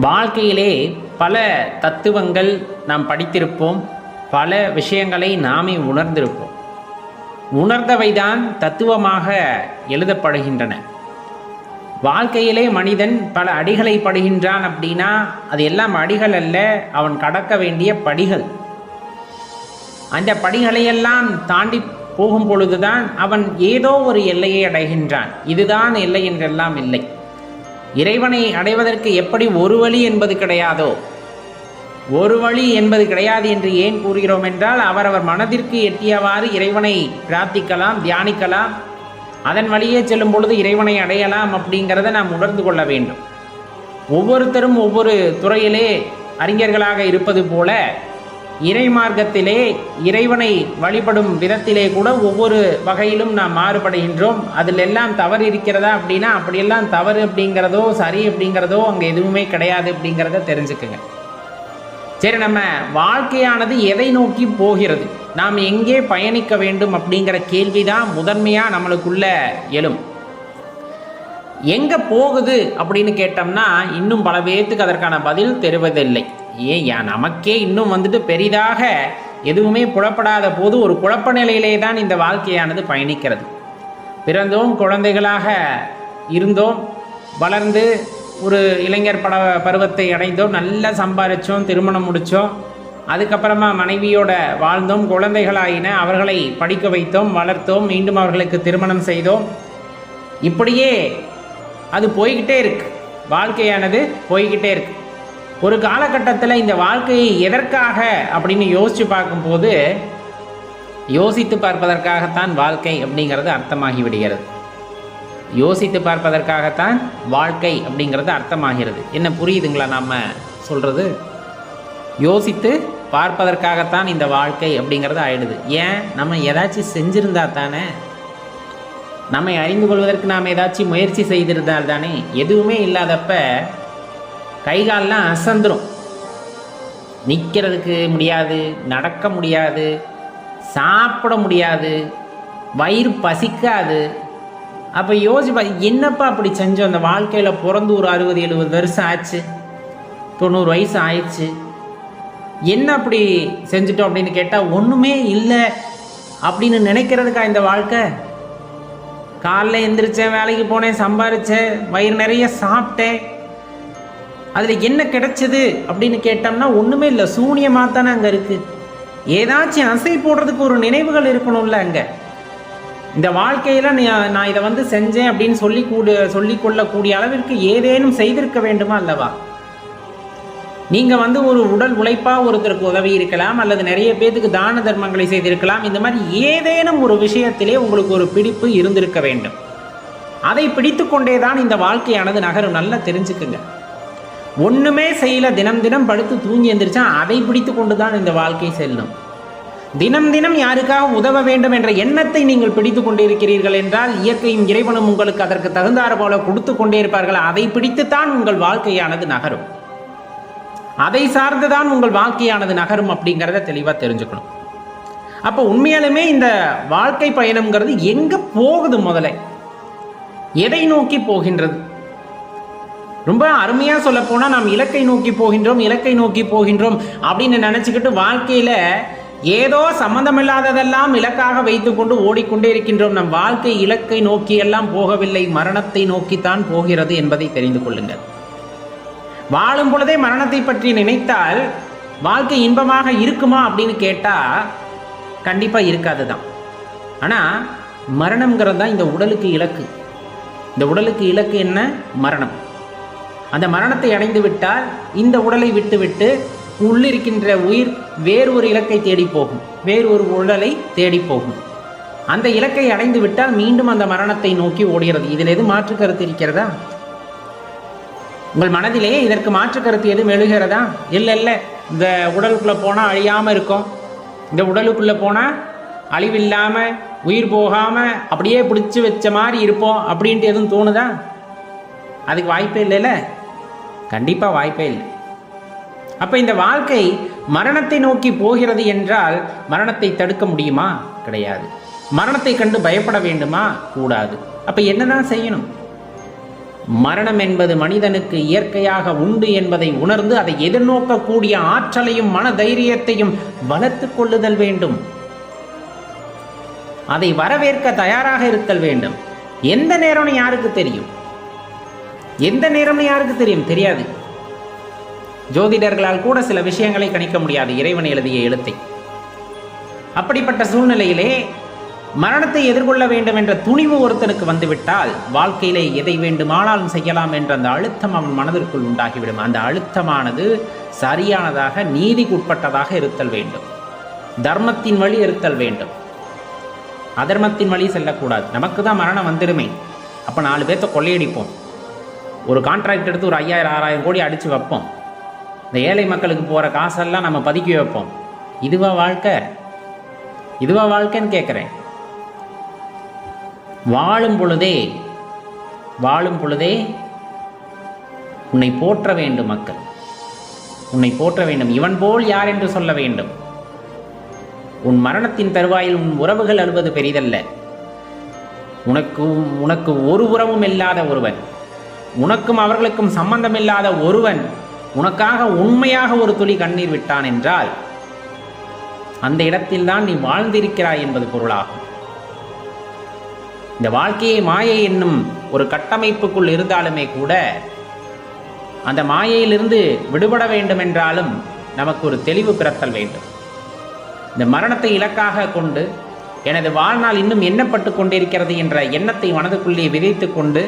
வாழ்க்கையிலே பல தத்துவங்கள் நாம் படித்திருப்போம். பல விஷயங்களை நாமே உணர்ந்திருப்போம். உணர்ந்தவைதான் தத்துவமாக எழுதப்படுகின்றன. வாழ்க்கையிலே மனிதன் பல அடிகளை படுகின்றான் அப்படின்னா அது எல்லாம் அடிகள் அல்ல அவன் கடக்க வேண்டிய படிகள். அந்த படிகளையெல்லாம் தாண்டி போகும் பொழுதுதான் அவன் ஏதோ ஒரு எல்லையை அடைகின்றான். இதுதான் எல்லை என்றெல்லாம் இல்லை. இறைவனை அடைவதற்கு எப்படி ஒரு வழி என்பது கிடையாதோ ஒரு வழி என்பது கிடையாது என்று ஏன் கூறுகிறோம் என்றால் அவரவர் மனதிற்கு எட்டியவாறு இறைவனை பிரார்த்திக்கலாம் தியானிக்கலாம் அதன் வழியே செல்லும் பொழுது இறைவனை அடையலாம் அப்படிங்கிறத நாம் உணர்ந்து கொள்ள வேண்டும். ஒவ்வொருத்தரும் ஒவ்வொரு துறையிலே அறிஞர்களாக இருப்பது போல இறை மார்க்கத்திலே இறைவனை வழிபடும் விதத்திலே கூட ஒவ்வொரு வகையிலும் நாம் மாறுபடுகின்றோம். அதில் எல்லாம் தவறு இருக்கிறதா அப்படின்னா அப்படியெல்லாம் தவறு அப்படிங்கிறதோ சரி அப்படிங்கிறதோ அங்கே எதுவுமே கிடையாது அப்படிங்கிறத தெரிஞ்சுக்குங்க. சரி நம்ம வாழ்க்கையானது எதை நோக்கி போகிறது? நாம் எங்கே பயணிக்க வேண்டும் அப்படிங்கிற கேள்வி தான் முதன்மையாக நம்மளுக்குள்ள எழும். எங்கே போகுது அப்படின்னு கேட்டோம்னா இன்னும் பல பேர்த்துக்கு அதற்கான பதில் தெரிவதில்லை. ஏன் நமக்கே இன்னும் வந்துட்டு பெரிதாக எதுவுமே புலப்படாத போது ஒரு குழப்ப நிலையிலே தான் இந்த வாழ்க்கையானது பயணிக்கிறது. பிறந்தோம் குழந்தைகளாக இருந்தோம் வளர்ந்து ஒரு இளைஞர் பட பருவத்தை அடைந்தோம் நல்லா சம்பாரித்தோம் திருமணம் முடித்தோம் அதுக்கப்புறமா மனைவியோட வாழ்ந்தோம் குழந்தைகளாயின அவர்களை படிக்க வைத்தோம் வளர்த்தோம் மீண்டும் அவர்களுக்கு திருமணம் செய்தோம். இப்படியே அது போய்கிட்டே இருக்கு. வாழ்க்கையானது போய்கிட்டே இருக்குது ஒரு காலகட்டத்தில் இந்த வாழ்க்கையை எதற்காக அப்படின்னு யோசித்து பார்க்கும்போது யோசித்து பார்ப்பதற்காகத்தான் வாழ்க்கை அப்படிங்கிறது அர்த்தமாகி விடுகிறது யோசித்து பார்ப்பதற்காகத்தான் வாழ்க்கை அப்படிங்கிறது அர்த்தமாகிறது. என்ன புரியுதுங்களா நம்ம சொல்கிறது யோசித்து பார்ப்பதற்காகத்தான் இந்த வாழ்க்கை அப்படிங்கிறது ஆயிடுது. ஏன்? நம்ம ஏதாச்சும் செஞ்சிருந்தா தானே? நம்மை அறிந்து கொள்வதற்கு நாம் ஏதாச்சும் முயற்சி செய்திருந்தால் தானே? எதுவுமே இல்லாதப்ப கை கால்லாம் அசந்துடும் நிற்கிறதுக்கு முடியாது நடக்க முடியாது சாப்பிட முடியாது வயிறு பசிக்காது. அப்போ யோசிப்பா என்னப்பா அப்படி செஞ்சோம்? அந்த வாழ்க்கையில் பிறந்து ஒரு அறுபது எழுபது வருஷம் ஆச்சு. தொண்ணூறு வயசு ஆயிடுச்சு. என்ன அப்படி செஞ்சுட்டோம் அப்படின்னு கேட்டால் ஒன்றுமே இல்லை அப்படின்னு நினைக்கிறதுக்கா இந்த வாழ்க்கை? காலைல எந்திரிச்சேன் வேலைக்கு போனேன் சம்பாரித்தேன் வயிறு நிறைய சாப்பிட்டேன். அதில் என்ன கிடைச்சது அப்படின்னு கேட்டோம்னா ஒன்றுமே இல்லை. சூனியமாக தானே அங்கே இருக்குது ஏதாச்சும் அசை போடுறதுக்கு ஒரு நினைவுகள் இருக்கணும்ல அங்கே. இந்த வாழ்க்கையில் நான் இதை வந்து செஞ்சேன் அப்படின்னு சொல்லி கூடு சொல்லிக்கொள்ளக்கூடிய அளவிற்கு ஏதேனும் செய்திருக்க வேண்டுமா அல்லவா? நீங்கள் வந்து ஒரு உடல் உழைப்பாக ஒருத்தருக்கு உதவி இருக்கலாம் அல்லது நிறைய பேத்துக்கு தான தர்மங்களை செய்திருக்கலாம். இந்த மாதிரி ஏதேனும் ஒரு விஷயத்திலே உங்களுக்கு ஒரு பிடிப்பு இருந்திருக்க வேண்டும். அதை பிடித்து கொண்டே தான் இந்த வாழ்க்கையானது நகரும். நல்லா தெரிஞ்சுக்குங்க. ஒன்றுமே செய்யல தினம் தினம் படுத்து தூங்கி எந்திரிச்சா அதை பிடித்து கொண்டு தான் இந்த வாழ்க்கை செல்லும். தினம் தினம் யாருக்காக உதவ வேண்டும் என்ற எண்ணத்தை நீங்கள் பிடித்து கொண்டிருக்கிறீர்கள் என்றால் இயற்கையும் இறைவனும் உங்களுக்கு அதற்கு தகுந்தாறு போல கொடுத்து கொண்டே இருப்பார்கள். அதை பிடித்துத்தான் உங்கள் வாழ்க்கையானது நகரும். அதை சார்ந்துதான் உங்கள் வாழ்க்கையானது நகரும் அப்படிங்கிறத தெளிவாக தெரிஞ்சுக்கணும். அப்போ உண்மையாலுமே இந்த வாழ்க்கை பயணம்ங்கிறது எங்கே போகுது முதல்ல எதை நோக்கி போகின்றது? ரொம்ப அருமையாக சொல்ல போனால் நாம் இலக்கை நோக்கி போகின்றோம் இலக்கை நோக்கி போகின்றோம் அப்படின்னு நினச்சிக்கிட்டு வாழ்க்கையில் ஏதோ சம்பந்தமில்லாததெல்லாம் இலக்காக வைத்துக்கொண்டு ஓடிக்கொண்டே இருக்கின்றோம். நம் வாழ்க்கை இலக்கை நோக்கியெல்லாம் போகவில்லை. மரணத்தை நோக்கித்தான் போகிறது என்பதை தெரிந்து கொள்ளுங்கள். வாழும் பொழுதே மரணத்தை பற்றி நினைத்தால் வாழ்க்கை இன்பமாக இருக்குமா அப்படின்னு கேட்டால் கண்டிப்பாக இருக்காது தான் ஆனால் மரணம்ங்கிறது தான் இந்த உடலுக்கு இலக்கு. இந்த உடலுக்கு இலக்கு என்ன? மரணம். அந்த மரணத்தை அடைந்து விட்டால் இந்த உடலை விட்டுவிட்டு உள்ளிருக்கின்ற உயிர் வேறு ஒரு இலக்கை தேடி போகும். வேறு ஒரு உடலை தேடி போகும். அந்த இலக்கை அடைந்து விட்டால் மீண்டும் அந்த மரணத்தை நோக்கி ஓடுகிறது. இதில் எது மாற்று கருத்து இருக்கிறதா? உங்கள் மனதிலே இதற்கு மாற்று கருத்து எதுவும் எழுகிறதா? இல்லை இல்லை. இந்த உடலுக்குள்ளே போனால் அழியாமல் இருக்கும். இந்த உடலுக்குள்ளே போனால் அழிவில்லாமல் உயிர் போகாமல் அப்படியே பிடிச்சி வச்ச மாதிரி இருப்போம் அப்படின்ட்டு எதுவும் தோணுதா? அதுக்கு வாய்ப்பே இல்லைல்ல? கண்டிப்பாக வாய்ப்பே இல்லை. அப்போ இந்த வாழ்க்கை மரணத்தை நோக்கி போகிறது என்றால் மரணத்தை தடுக்க முடியுமா? கிடையாது. மரணத்தை கண்டு பயப்பட வேண்டுமா? கூடாது. அப்போ என்னதான் செய்யணும்? மரணம் என்பது மனிதனுக்கு இயற்கையாக உண்டு என்பதை உணர்ந்து அதை எதிர்நோக்கக்கூடிய ஆற்றலையும் மன தைரியத்தையும் வளர்த்து கொள்ளுதல் வேண்டும். அதை வரவேற்க தயாராக இருத்தல் வேண்டும். எந்த நேரம்னு யாருக்கு தெரியும்? எந்த நேரம்னு யாருக்கு தெரியும்? தெரியாது. ஜோதிடர்களால் கூட சில விஷயங்களை கணிக்க முடியாது. இறைவன் எழுதிய எழுத்தை. அப்படிப்பட்ட சூழ்நிலையிலே மரணத்தை எதிர்கொள்ள வேண்டும் என்ற துணிவு ஒருத்தனுக்கு வந்துவிட்டால் வாழ்க்கையிலே எதை வேண்டுமானாலும் செய்யலாம் என்ற அந்த அழுத்தம் அவன் மனதிற்குள் உண்டாகிவிடும். அந்த அழுத்தமானது சரியானதாக நீதிக்குட்பட்டதாக இருத்தல் வேண்டும். தர்மத்தின் வழி இருத்தல் வேண்டும். அதர்மத்தின் வழி செல்லக்கூடாது. நமக்கு தான் மரணம் வந்துடுமே. அப்போ நாலு பேர்த்த கொள்ளையடிப்போம். ஒரு கான்ட்ராக்ட் எடுத்து ஒரு ஐயாயிரம் ஆறாயிரம் கோடி அடித்து வைப்போம். இந்த ஏழை மக்களுக்கு போகிற காசெல்லாம் நம்ம பதுக்கி வைப்போம். இதுவா வாழ்க்கை? இதுவா வாழ்க்கைன்னு கேட்குறேன் வாழும் பொழுதே வாழும் பொழுதே உன்னை போற்ற வேண்டும் மக்கள். உன்னை போற்ற வேண்டும். இவன் போல் யார் என்று சொல்ல வேண்டும். உன் மரணத்தின் தருவாயில் உன் உறவுகள் அழுவது பெரிதல்ல. உனக்கு உனக்கு ஒரு உறவும் இல்லாத ஒருவன். உனக்கும் அவர்களுக்கும் சம்பந்தமில்லாத ஒருவன் உனக்காக உண்மையாக ஒரு துளி கண்ணீர் விட்டான் என்றால் அந்த இடத்தில்தான் நீ வாழ்ந்திருக்கிறாய் என்பது பொருளாகும். இந்த வாழ்க்கையை மாயை என்னும் ஒரு கட்டமைப்புக்குள் இருந்தாலுமே கூட அந்த மாயையிலிருந்து விடுபட வேண்டும் என்றாலும் நமக்கு ஒரு தெளிவு பிறத்தல் வேண்டும். இந்த மரணத்தை இலக்காக கொண்டு எனது வாழ்நாள் இன்னும் எண்ணப்பட்டு கொண்டிருக்கிறது என்ற எண்ணத்தை மனதுக்குள்ளே விதைத்து கொண்டு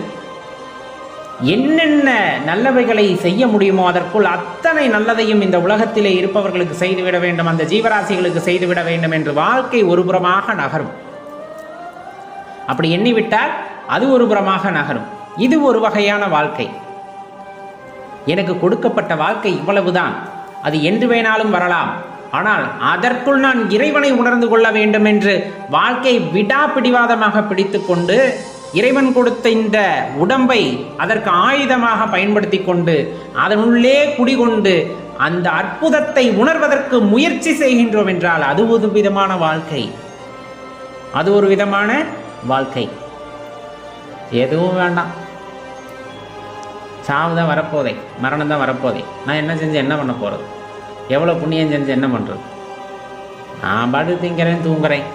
என்னென்ன நல்லவைகளை செய்ய முடியுமோ அதற்குள் அத்தனை நல்லதையும் இந்த உலகத்திலே இருப்பவர்களுக்கு செய்துவிட வேண்டும் அந்த ஜீவராசிகளுக்கு செய்துவிட வேண்டும் என்று வாழ்க்கை ஒருபுறமாக நகரும். அப்படி எண்ணிவிட்டால் அது ஒரு புறமாக நகரும். இது ஒரு வகையான வாழ்க்கை. எனக்கு கொடுக்கப்பட்ட வாழ்க்கை இவ்வளவுதான். அது என்று வேணாலும் வரலாம். ஆனால் அதற்குள் நான் இறைவனை உணர்ந்து கொள்ள வேண்டும் என்று வாழ்க்கை விடாப்பிடிவாதமாக பிடித்துக்கொண்டு இறைவன் கொடுத்த இந்த உடம்பை அதற்கு ஆயுதமாக பயன்படுத்தி கொண்டு அதனுள்ளே குடிகொண்டு அந்த அற்புதத்தை உணர்வதற்கு முயற்சி செய்கின்றோம் என்றால் அது ஒரு விதமான வாழ்க்கை. அது ஒரு விதமான வாழ்க்கை. எதுவும் வேண்டாம். சாவு தான் வரப்போதே. மரணம் தான் வரப்போதே. நான் என்ன செஞ்சு என்ன பண்ண போகிறது எவ்வளோ புண்ணியம் செஞ்சு என்ன பண்ணுறது நான் பாட்டு திங்கிறேன் தூங்குறேன்.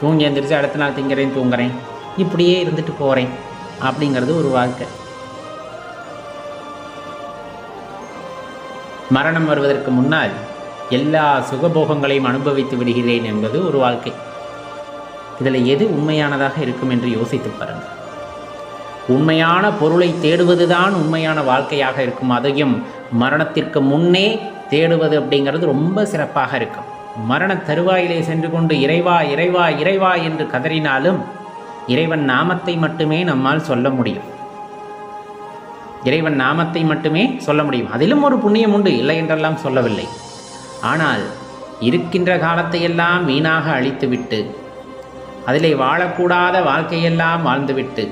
தூங்கி எந்திரிச்சு அடுத்த நாள் திங்கிறேன் தூங்குறேன். இப்படியே இருந்துட்டு போகிறேன் அப்படிங்கிறது ஒரு வாழ்க்கை. மரணம் வருவதற்கு முன்னால் எல்லா சுகபோகங்களையும் அனுபவித்து விடுகிறேன் என்பது ஒரு வாழ்க்கை. இதில் எது உண்மையானதாக இருக்கும் என்று யோசித்து பாருங்கள். உண்மையான பொருளை தேடுவதுதான் உண்மையான வாழ்க்கையாக இருக்கும். அதையும் மரணத்திற்கு முன்னே தேடுவது அப்படிங்கிறது ரொம்ப சிறப்பாக இருக்கும். மரண தருவாயிலே சென்று கொண்டு இறைவா இறைவா இறைவா என்று கதறினாலும் இறைவன் நாமத்தை மட்டுமே நம்மால் சொல்ல முடியும். இறைவன் நாமத்தை மட்டுமே சொல்ல முடியும். அதிலும் ஒரு புண்ணியம் உண்டு இல்லை என்றெல்லாம் சொல்லவில்லை. ஆனால் இருக்கின்ற காலத்தையெல்லாம் வீணாக அழித்துவிட்டு அதிலே வாழக்கூடாத வாழ்க்கையெல்லாம் வாழ்ந்துவிட்டு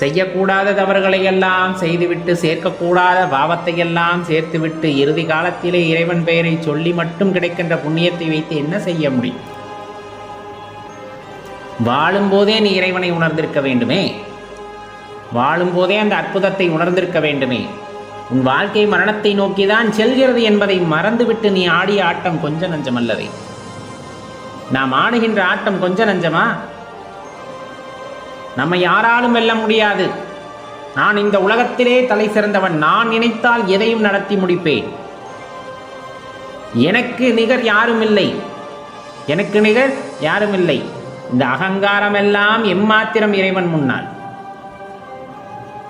செய்யக்கூடாத தவறுகளையெல்லாம் செய்துவிட்டு சேர்க்கக்கூடாத பாவத்தையெல்லாம் சேர்த்துவிட்டு இறுதி காலத்திலே இறைவன் பெயரை சொல்லி மட்டும் கிடைக்கின்ற புண்ணியத்தை வைத்து என்ன செய்ய முடியும்? வாழும்போதே நீ இறைவனை உணர்ந்திருக்க வேண்டுமே. வாழும்போதே அந்த அற்புதத்தை உணர்ந்திருக்க வேண்டுமே. உன் வாழ்க்கை மரணத்தை நோக்கிதான் செல்கிறது என்பதை மறந்துவிட்டு நீ ஆடிய ஆட்டம் கொஞ்ச நஞ்சமல்லவே. நாம் ஆடுகின்ற ஆட்டம் கொஞ்ச நஞ்சமா? நம்ம யாராலும் வெல்ல முடியாது. நான் இந்த உலகத்திலே தலை சிறந்தவன். நான் நினைத்தால் எதையும் நடத்தி முடிப்பேன். எனக்கு நிகர் யாரும் இல்லை. எனக்கு நிகர் யாரும் இல்லை. இந்த அகங்காரம் எல்லாம் எம்மாத்திரம் இறைவன் முன்னால்.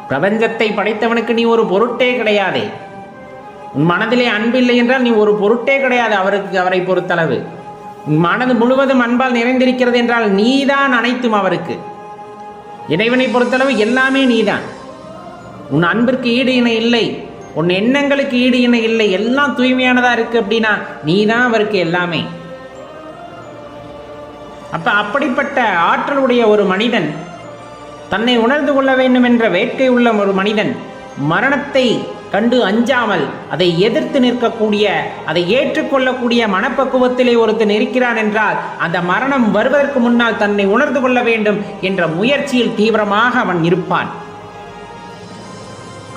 பிரபஞ்சத்தை படைத்தவனுக்கு நீ ஒரு பொருட்டே கிடையாதே. உன் மனதிலே அன்பில்லை என்றால் நீ ஒரு பொருட்டே கிடையாது அவருக்கு அவரை பொறுத்தளவு. உன் மனது முழுவதும் அன்பால் நிறைந்திருக்கிறது என்றால் நீதான் அனைத்தும் அவருக்கு. இறைவனை பொறுத்தளவு எல்லாமே நீதான். உன் அன்பிற்கு ஈடு இணை இல்லை. உன் எண்ணங்களுக்கு ஈடு இணை இல்லை. எல்லாம் தூய்மையானதா இருக்கு அப்படின்னா நீதான் அவருக்கு எல்லாமே. அப்ப அப்படிப்பட்ட ஆற்றலுடைய ஒரு மனிதன் தன்னை உணர்ந்து கொள்ள வேண்டும் என்ற வேட்கை உள்ள ஒரு மனிதன் மரணத்தை கண்டு அஞ்சாமல் அதை எதிர்த்து நிற்கக்கூடிய அதை ஏற்றுக்கொள்ளக்கூடிய மனப்பக்குவத்திலே ஒருத்தன் இருக்கிறான் என்றால் அந்த மரணம் வருவதற்கு முன்னால் தன்னை உணர்ந்து கொள்ள வேண்டும் என்ற முயற்சியில் தீவிரமாக அவன் இருப்பான்.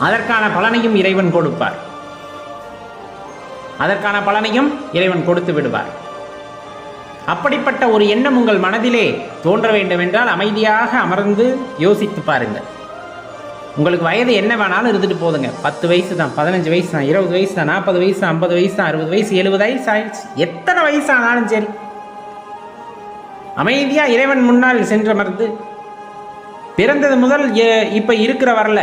அதற்கான பலனையும் இறைவன் கொடுப்பார். அதற்கான பலனையும் இறைவன் கொடுத்து விடுவார். அப்படிப்பட்ட ஒரு எண்ணம் உங்கள் மனதிலே தோன்ற வேண்டுமென்றால் அமைதியாக அமர்ந்து யோசித்து பாருங்கள். உங்களுக்கு வயது என்ன வேணாலும் இருந்துட்டு போதுங்க. பத்து வயசு தான் பதினஞ்சு வயசு தான் இருபது வயசு தான் நாற்பது வயசு ஐம்பது வயசு தான் அறுபது வயசு எழுபது வயசு ஆயிடுச்சு. எத்தனை வயசு ஆனாலும் சரி. அமைதியாக இறைவன் முன்னால் சென்றமர்ந்து பிறந்தது முதல் இப்போ இருக்கிற வரல.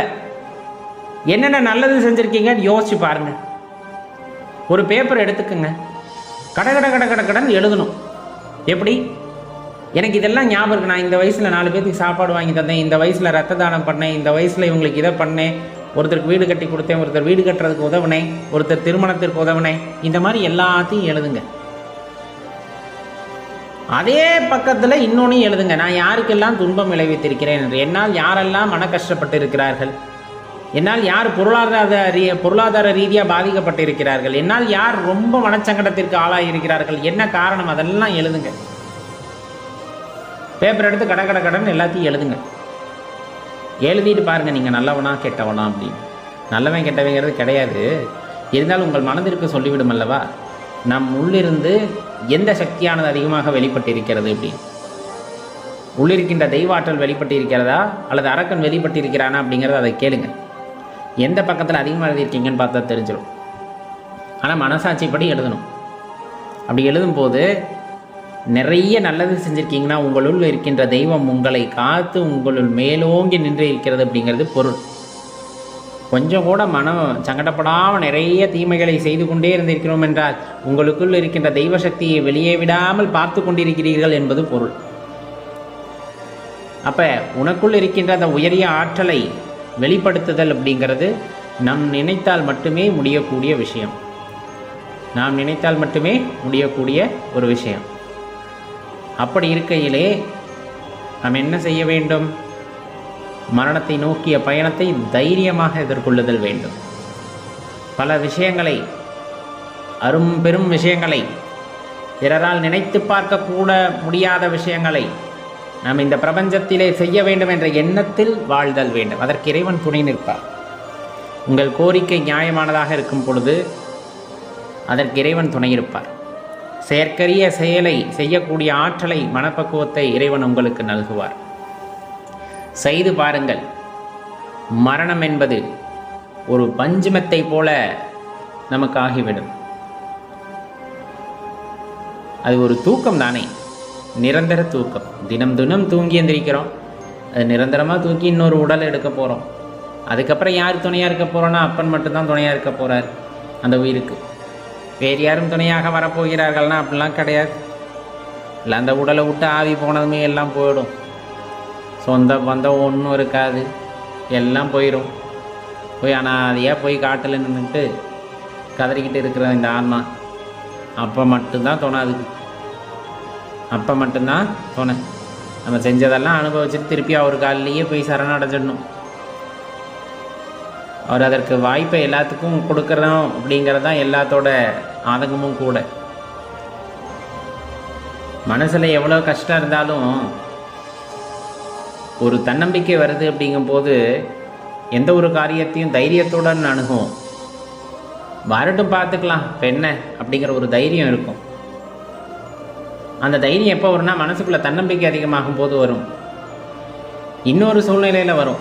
என்னென்ன நல்லது செஞ்சுருக்கீங்கன்னு யோசிச்சு பாருங்க. ஒரு பேப்பர் எடுத்துக்கோங்க. கட கட கட கட எழுதணும். எப்படி? எனக்கு இதெல்லாம் ஞாபகம் இருக்கு. நான் இந்த வயசில் நாலு பேத்துக்கு சாப்பாடு வாங்கி தந்தேன். இந்த வயசில் ரத்த தானம் பண்ணேன். இந்த வயசில் இவங்களுக்கு இதை பண்ணேன். ஒருத்தருக்கு வீடு கட்டி கொடுத்தேன். ஒருத்தர் வீடு கட்டுறதுக்கு உதவுனேன். ஒருத்தர் திருமணத்திற்கு உதவுனேன். இந்த மாதிரி எல்லாத்தையும் எழுதுங்க. அதே பக்கத்தில் இன்னொன்று எழுதுங்க. நான் யாருக்கெல்லாம் துன்பம் விளைவித்திருக்கிறேன் என்று. என்னால் யாரெல்லாம் மன கஷ்டப்பட்டு இருக்கிறார்கள்? என்னால் யார் பொருளாதார ரீ பொருளாதார ரீதியாக பாதிக்கப்பட்டிருக்கிறார்கள்? என்னால் யார் ரொம்ப மனச்சங்கடத்திற்கு ஆளாகியிருக்கிறார்கள் என்ன காரணம்? அதெல்லாம் எழுதுங்க. பேப்பர் எடுத்து கட கட கடன் எல்லாத்தையும் எழுதுங்க. எழுதிட்டு பாருங்க நீங்கள் நல்லவனா கெட்டவனா அப்படின்னு. நல்லவன் கெட்டவங்கிறது கிடையாது. இருந்தாலும் உங்கள் மனதிற்கு சொல்லிவிடும் அல்லவா? நம் உள்ளிருந்து எந்த சக்தியானது அதிகமாக வெளிப்பட்டிருக்கிறது அப்படின்னு. உள்ளிருக்கின்ற தெய்வாற்றல் வெளிப்பட்டிருக்கிறதா? அல்லது அரக்கன் வெளிப்பட்டிருக்கிறானா அப்படிங்கிறத அதை கேளுங்க. எந்த பக்கத்தில் அதிகமாக எழுதியிருக்கீங்கன்னு பார்த்தா தெரிஞ்சிடும் ஆனால் மனசாட்சிப்படி எழுதணும். அப்படி எழுதும்போது நிறைய நல்லது செஞ்சுருக்கீங்கன்னா உங்களுள் இருக்கின்ற தெய்வம் உங்களை காத்து உங்களுள் மேலோங்கி நின்று இருக்கிறது அப்படிங்கிறது பொருள். கொஞ்சம் கூட மனம் சங்கடப்படாமல் நிறைய தீமைகளை செய்து கொண்டே இருந்திருக்கிறோம் என்றால் உங்களுக்குள் இருக்கின்ற தெய்வ சக்தியை வெளியே விடாமல் பார்த்து கொண்டிருக்கிறீர்கள் என்பது பொருள். அப்போ உனக்குள் இருக்கின்ற அந்த உயரிய ஆற்றலை வெளிப்படுத்துதல் அப்படிங்கிறது நம் நினைத்தால் மட்டுமே முடியக்கூடிய விஷயம். நாம் நினைத்தால் மட்டுமே முடியக்கூடிய ஒரு விஷயம். அப்படி இருக்கையிலே நாம் என்ன செய்ய வேண்டும்? மரணத்தை நோக்கிய பயணத்தை தைரியமாக எதிர்கொள்ளுதல் வேண்டும். பல விஷயங்களை அரும் பெரும் விஷயங்களை பிறரால் நினைத்து பார்க்கக்கூட முடியாத விஷயங்களை நாம் இந்த பிரபஞ்சத்திலே செய்ய வேண்டும் என்ற எண்ணத்தில் வாழ்தல் வேண்டும். அதற்கு இறைவன் துணை நிற்பார். உங்கள் கோரிக்கை நியாயமானதாக இருக்கும் பொழுது அதற்கு இறைவன் துணை இருப்பார். செயற்கரிய செயலை செய்யக்கூடிய ஆற்றலை மனப்பக்குவத்தை இறைவன் உங்களுக்கு நல்குவார். செய்து பாருங்கள். மரணம் என்பது ஒரு பஞ்சுமத்தை போல நமக்கு ஆகிவிடும். அது ஒரு தூக்கம் தானே. நிரந்தர தூக்கம். தினம் தினம் தூங்கி எந்திரிக்கிறோம். அது நிரந்தரமாக தூக்கி இன்னொரு உடல் எடுக்க போகிறோம் அதுக்கப்புறம் யார் துணையாக இருக்க போகிறோன்னா அப்பன் மட்டும்தான் துணையாக இருக்க போகிறார் அந்த உயிருக்கு. வேறு யாரும் துணையாக வரப்போகிறார்கள்னா அப்படிலாம் கிடையாது. இல்லை அந்த உடலை விட்டு ஆவி போனதுமே எல்லாம் போயிடும். சொந்த பந்தம் ஒன்றும் இருக்காது. எல்லாம் போயிடும் போய் அனாதையாக போய் காட்டில் நின்றுட்டு கதறிக்கிட்டு இருக்கிற இந்த ஆன்மா. அப்போ மட்டும்தான் துணை அதுக்கு அப்போ மட்டும்தான் துணை நம்ம செஞ்சதெல்லாம் அனுபவிச்சுட்டு திருப்பி அவர் காலிலேயே போய் சரணடைஞ்சிடணும். அவர் அதற்கு வாய்ப்பை எல்லாத்துக்கும் கொடுக்குறோம் அப்படிங்கிறது தான் எல்லாத்தோட ஆதங்கமும் கூட. மனசில் எவ்வளோ கஷ்டம் இருந்தாலும் ஒரு தன்னம்பிக்கை வருது அப்படிங்கும்போது எந்த ஒரு காரியத்தையும் தைரியத்துடன் அணுகும் வரட்டும் பார்த்துக்கலாம் இப்போ என்ன அப்படிங்கிற ஒரு தைரியம் இருக்கும். அந்த தைரியம் எப்போ வரும்னா மனசுக்குள்ள தன்னம்பிக்கை அதிகமாகும் போது வரும். இன்னொரு சூழ்நிலையில் வரும்.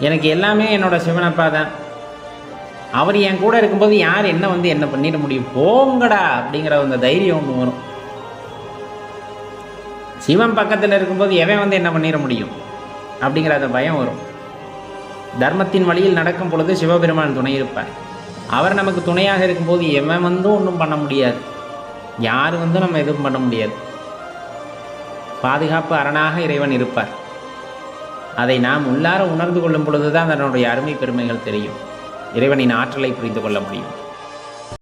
எனக்கு எல்லாமே என்னோட சிவனப்பா தான். அவர் என் கூட இருக்கும்போது யார் என்ன வந்து என்ன பண்ணிட முடியும்? போங்கடா அப்படிங்கிற அந்த தைரியம் ஒன்று வரும். சிவன் பக்கத்தில் இருக்கும்போது எவன் வந்து என்ன பண்ணிட முடியும்? அப்படிங்கிற அந்த பயம் வரும். தர்மத்தின் வழியில் நடக்கும் பொழுது சிவபெருமான் துணை இருப்பார். அவர் நமக்கு துணையாக இருக்கும்போது எவன் வந்து ஒன்றும் பண்ண முடியாது. யார் வந்து நம்ம எதுவும் பண்ண முடியாது. பாதுகாப்பு அரணாக இறைவன் இருப்பார். அதை நாம் உள்ளார உணர்ந்து கொள்ளும் பொழுது தான் அதனுடைய அருமை பெருமைகள் தெரியும். இறைவனின் ஆற்றலை புரிந்து கொள்ள முடியும்.